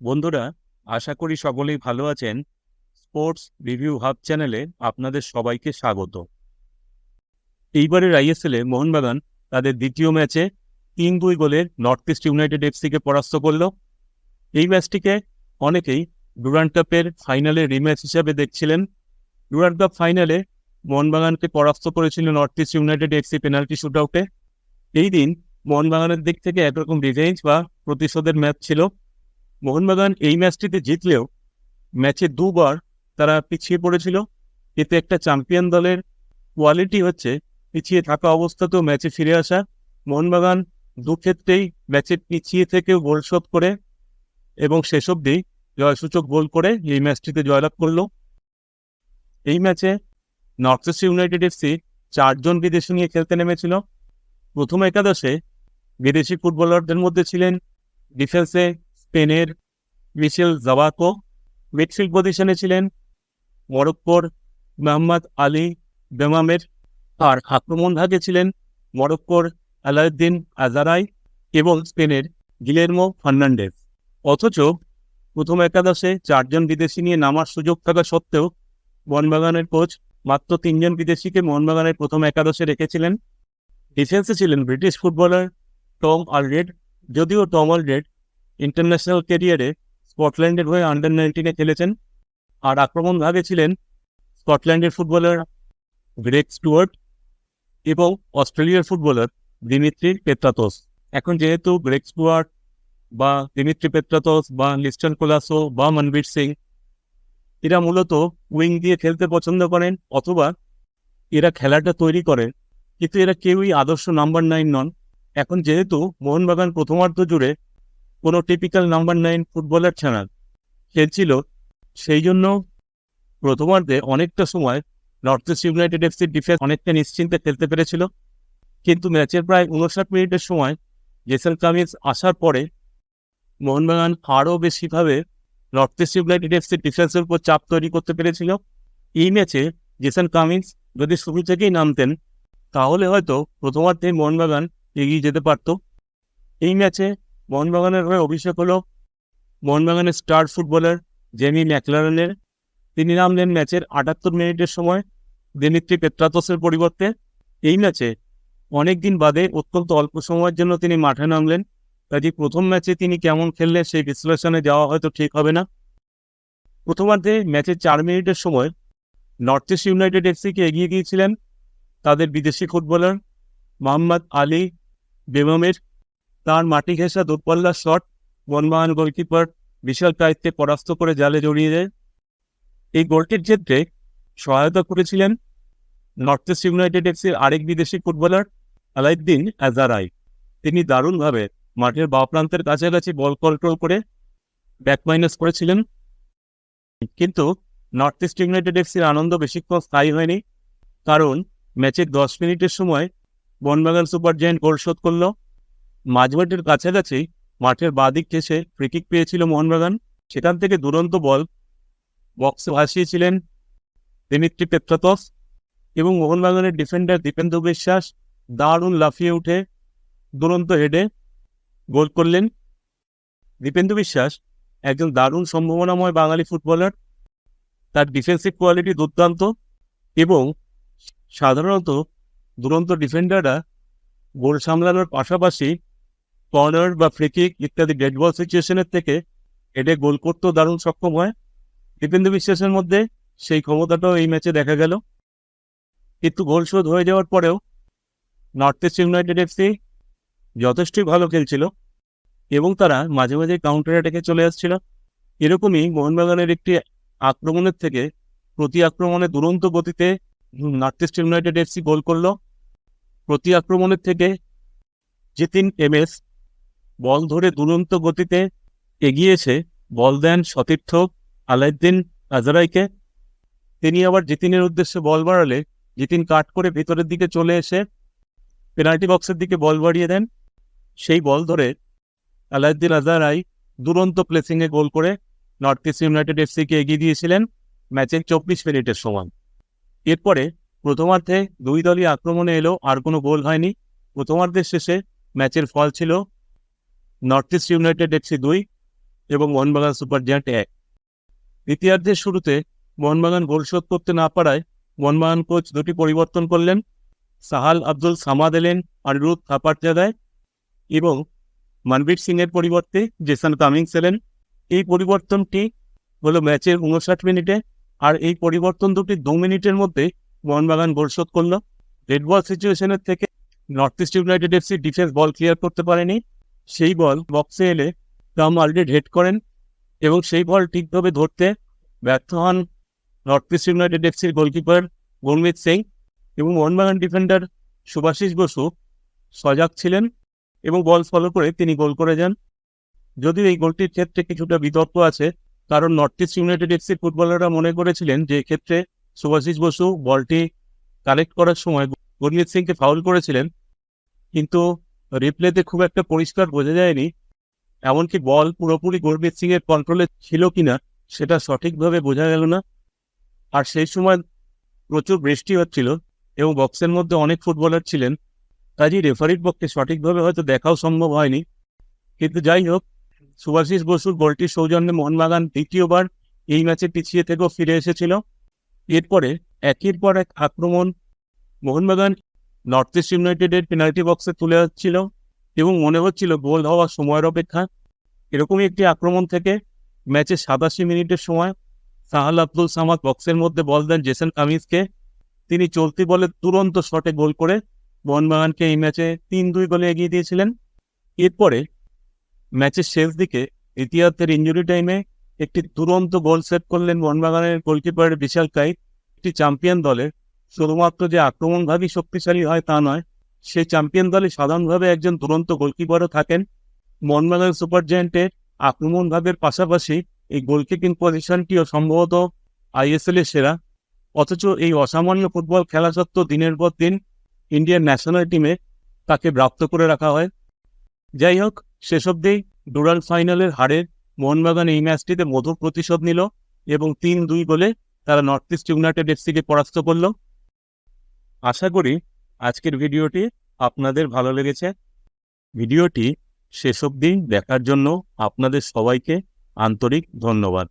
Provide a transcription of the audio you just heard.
বন্ধুরা, আশা করি সকলেই ভালো আছেন। স্পোর্টস রিভিউ হাব চ্যানেলে আপনাদের সবাইকে স্বাগত। এইবারের আইএসএলে মোহনবাগান তাদের দ্বিতীয় ম্যাচে তিন দুই গোলের নর্থ ইস্ট ইউনাইটেড এফসিকে পরাস্ত করল। এই ম্যাচটিকে অনেকেই ডুরান্ড কাপের ফাইনালে রিম্যাচ হিসাবে দেখছিলেন। ডুরান্ড কাপ ফাইনালে মোহনবাগানকে পরাস্ত করেছিল North East United FC penalty shoot আউটে এই দিন মোহনবাগানের দিক থেকে একরকম রিভেঞ্জ বা প্রতিশোধের ম্যাচ ছিল। মোহনবাগান এই ম্যাচটিতে জিতলেও ম্যাচে দুবার তারা পিছিয়ে পড়েছিল। এতে একটা চ্যাম্পিয়ন দলের কোয়ালিটি হচ্ছে পিছিয়ে থাকা অবস্থাতেও ম্যাচে ফিরে আসা। মোহনবাগান দু ক্ষেত্রেই ম্যাচে পিছিয়ে থেকেও গোল শোধ করে এবং শেষ অবধি জয়সূচক গোল করে এই ম্যাচটিতে জয়লাভ করল। এই ম্যাচে নর্থ ইস্ট ইউনাইটেড এফসি চারজন বিদেশি নিয়ে খেলতে নেমেছিল। প্রথম একাদশে বিদেশি ফুটবলারদের মধ্যে ছিলেন ডিফেন্সে স্পেনের মিশেল জাবাকো মিডফিল্ড পজিশনে ছিলেন মরক্কোর মোহাম্মদ আলী বেমামের। আর আক্রমণ ভাগে ছিলেন মরক্কোর আলাউদ্দিন আজারাই এবং স্পেনের গিলেরমো ফার্নান্ডেজ। অথচ প্রথম একাদশে চারজন বিদেশি নিয়ে নামার সুযোগ থাকা সত্ত্বেও মোহনবাগানের কোচ মাত্র তিনজন বিদেশিকে মোহনবাগানের প্রথম একাদশে রেখেছিলেন। ডিফেন্সে ছিলেন ব্রিটিশ ফুটবলার টম অলরেড যদিও টম অলরেড ইন্টারন্যাশনাল ক্যারিয়ারে স্কটল্যান্ডের হয়ে আন্ডার নাইনটিনে খেলেছেন। আর আক্রমণ ভাগে ছিলেন স্কটল্যান্ডের ফুটবলার গ্রেক স্টুয়ার্ট এবং অস্ট্রেলিয়ার ফুটবলার দিমিত্রি পেত্রাতোস এখন যেহেতু গ্রেক স্টুয়ার্ট বা দিমিত্রি পেত্রাতোস বা লিস্টন কোলাসো বা মনবীর সিং এরা মূলত উইং দিয়ে খেলতে পছন্দ করেন অথবা এরা খেলাটা তৈরি করে, কিন্তু এরা কেউই আদর্শ নাম্বার নাইন নন। এখন যেহেতু মোহনবাগান প্রথমার্ধ জুড়ে কোনো টিপিক্যাল নাম্বার নাইন ফুটবলার ছাড়া খেলছিল সেই জন্য প্রথমার্ধে অনেকটা সময় নর্থ ইস্ট ইউনাইটেড এফসির ডিফেন্স অনেকটা নিশ্চিন্তে খেলতে পেরেছিল। কিন্তু ম্যাচের প্রায় উনষাট মিনিটের সময় জেসন কামিন্স আসার পরে মোহনবাগান আরও বেশিভাবে নর্থ ইস্ট ইউনাইটেড এফসির ডিফেন্সের উপর চাপ তৈরি করতে পেরেছিল। এই ম্যাচে জেসন কামিন্স যদি শুরু থেকেই নামতেন, তাহলে হয়তো প্রথমার্ধে মোহনবাগান এগিয়ে যেতে পারত। এই ম্যাচে মোহনবাগানের হয়ে অভিষেক হলো মোহনবাগানের স্টার ফুটবলার জেমি ম্যাকলারনের তিনি নামলেন ম্যাচের আটাত্তর মিনিটের সময় দিমিত্রি পেত্রাতসের পরিবর্তে। এই ম্যাচে অনেক দিন বাদে অত্যন্ত অল্প সময়ের জন্য তিনি মাঠে নামলেন। কাজে প্রথম ম্যাচে তিনি কেমন খেললেন সেই বিশ্লেষণে যাওয়া হয়তো ঠিক হবে না। প্রথমার্ধে ম্যাচের চার মিনিটের সময় নর্থ ইস্ট ইউনাইটেড এফসিকে এগিয়ে গিয়েছিলেন তাদের বিদেশি ফুটবলার মোহাম্মদ আলী বেগমের। তার মাটি ঘেঁষা দূরপাল্লার শট বনবাহান গোলকিপার বিশাল কায়িত্বে পরাস্ত করে জালে জড়িয়ে দেয়। এই গোলটির ক্ষেত্রে সহায়তা করেছিলেন নর্থ ইস্ট ইউনাইটেড এফসির আরেক বিদেশি ফুটবলার আলাইদ্দিন আজারাই। তিনি দারুণভাবে মাঠের বাঁ প্রান্তের কাছাকাছি বল কন্ট্রোল করে ব্যাক মাইনাস করেছিলেন। কিন্তু নর্থ ইস্ট ইউনাইটেড এফসির আনন্দ বেশিক্ষণ স্থায়ী হয়নি। কারণ ম্যাচের দশ মিনিটের সময় বনবাগান সুপার জায়েন্ট গোল শোধ করল। মাঝমাঠের কাছাকাছি মাঠের বাদিক ঘেসে ফ্রিকিক পেয়েছিল মোহনবাগান। সেখান থেকে দুরন্ত বল বক্সে ভাসিয়েছিলেন দিমিত্রি পেত্রাতস এবং মোহনবাগানের ডিফেন্ডার দীপেন্দ্র বিশ্বাস দারুণ লাফিয়ে উঠে দুরন্ত হেডে গোল করলেন। দীপেন্দ্র বিশ্বাস একজন দারুণ সম্ভাবনাময় বাঙালি ফুটবলার। তার ডিফেন্সিভ কোয়ালিটি দুর্দান্ত এবং সাধারণত দুরন্ত ডিফেন্ডাররা গোল সামলানোর পাশাপাশি কর্নার বা ফ্রিকিক ইত্যাদি ডেড বল সিচুয়েশনের থেকে হেডে গোল করতেও দারুণ সক্ষম হয়। দীপেন্দ্র বিশ্বাসের মধ্যে সেই ক্ষমতাটাও এই ম্যাচে দেখা গেল। কিন্তু গোল শোধ হয়ে যাওয়ার পরেও নর্থ ইস্ট ইউনাইটেড এফসি যথেষ্টই ভালো খেলছিল এবং তারা মাঝে মাঝে কাউন্টার অ্যাটাকে চলে আসছিল। এরকমই মোহনবাগানের একটি আক্রমণের থেকে প্রতি আক্রমণে দুরন্ত গতিতে North East United FC goal করল। প্রতি আক্রমণের থেকে জিতিন এমএস বল ধরে দুরন্ত গতিতে এগিয়েছে। বল দেন সতীর্থ আলাউদ্দিন আজারাইকে। তিনি আবার জিতিনের উদ্দেশ্যে বল বাড়ালে। জিতিন কাট করে ভিতরের দিকে চলে এসে পেনাল্টি বক্সের দিকে বল বাড়িয়ে দেন। সেই বল ধরে আলাউদ্দিন আজারাই দুরন্ত প্লেসিংয়ে গোল করে নর্থ ইস্ট ইউনাইটেড এফসিকে এগিয়ে দিয়েছিলেন ম্যাচের চব্বিশ মিনিটের সমান এরপরে প্রথমার্ধে দুই দলই আক্রমণে এলো, আর কোনো গোল হয়নি। প্রথমার্ধের শেষে ম্যাচের ফল ছিল নর্থ ইস্ট ইউনাইটেড এফসি দুই এবং মোহনবাগান সুপার জায়ান্ট এক। দ্বিতীয়ার্ধের শুরুতে মোহনবাগান গোল শোধ করতে না পারায় মোহনবাগান কোচ দুটি পরিবর্তন করলেন। সাহাল আব্দুল সামাদ এলেন অনিরুদ্ধ থাপার জায়গায় এবং মনবীর সিং এর পরিবর্তে জেসন কামিংস এলেন। এই পরিবর্তনটি হলো ম্যাচের উনষাট মিনিটে আর এই পরিবর্তন দুটি দু মিনিটের মধ্যে মোহনবাগান গোল শোধ করল। রেড বল সিচুয়েশনের থেকে North East United FC defence ball clear করতে পারেনি। সেই বল বক্সে এলে কাম অলরেড হেড করেন এবং সেই বল ঠিকভাবে ধরতে ব্যর্থ হন নর্থ ইস্ট ইউনাইটেড এফসির গোলকিপার গুরমিত সিং এবং মোহনবাগান ডিফেন্ডার সুভাশিস বসু সজাগ ছিলেন এবং বল ফলো করে তিনি গোল করে যান। যদিও এই গোলটির ক্ষেত্রে কিছুটা বিতর্ক আছে, কারণ নর্থ ইস্ট ইউনাইটেড এফসির ফুটবলাররা মনে করেছিলেন যে এক্ষেত্রে সুভাশিস বসু বলটি কালেক্ট করার সময় গুরমিত সিংকে ফাউল করেছিলেন। কিন্তু রিপ্লেতে খুব একটা পরিষ্কার বোঝা যায়নি, এমনকি বল পুরোপুরি গুরমিত সিং এর কন্ট্রোলে ছিল কিনা সেটা সঠিকভাবে বোঝা গেল না। আর সেই সময় প্রচুর বৃষ্টি হচ্ছিল এবং বক্সের মধ্যে অনেক ফুটবলার ছিলেন কাজেই রেফারির পক্ষে সঠিকভাবে হয়তো দেখাও সম্ভব হয়নি। কিন্তু যাই হোক, সুভাশিস বসুর গোলটির সৌজন্যে মোহনবাগান দ্বিতীয়বার এই ম্যাচে পিছিয়ে থেকেও ফিরে এসেছিল। এরপরে, একের পর এক আক্রমণ মোহনবাগান নর্থ ইস্ট ইউনাইটেডের পেনাল্টি বক্সে তুলে যাচ্ছিল এবং মনে হচ্ছিল গোল হওয়ার সময়ের অপেক্ষা। এরকমই একটি আক্রমণ থেকে ম্যাচের সাতাশি মিনিটের সময় সাহাল আব্দুল সামাদ বক্সের মধ্যে বল দেন জেসন কামিজকে। তিনি চলতি বলে তুরন্ত শটে গোল করে মোহনবাগানকে এই ম্যাচে তিন দুই গোলে এগিয়ে দিয়েছিলেন। এরপরে ম্যাচের শেষ দিকে ইতিহাসের ইঞ্জুরি টাইমে একটি দুরন্ত গোল সেভ করলেন মোহনবাগানের গোলকিপার বিশাল কাই একটি চ্যাম্পিয়ন দলে শুধুমাত্র যে আক্রমণভাবেই শক্তিশালী হয় তা নয়, সে চ্যাম্পিয়ন দলে সাধারণভাবে একজন দুরন্ত গোলকিপারও থাকেন। মোহনবাগান সুপার জায়েন্টের আক্রমণ ভাবের পাশাপাশি এই গোলকিপিং পজিশনটিও সম্ভবত আইএসএল এর সেরা। অথচ এই অসামান্য ফুটবল খেলা সত্ত্বেও দিনের পর দিন ইন্ডিয়ান ন্যাশনাল টিমে তাকে ব্রাপ্ত করে রাখা হয়। যাই হোক, শেষ অব্দি ডুরাল ফাইনালের হারের মোহনবাগান এই ম্যাচটিতে মধুর প্রতিশোধ নিল এবং তিন দুই গোলে তারা নর্থ ইস্ট ইউনাইটেড এফসিকে পরাস্ত করল। আশা করি আজকের ভিডিওটি আপনাদের ভালো লেগেছে। ভিডিওটি শেষ অবধি দেখার জন্য আপনাদের সবাইকে আন্তরিক ধন্যবাদ।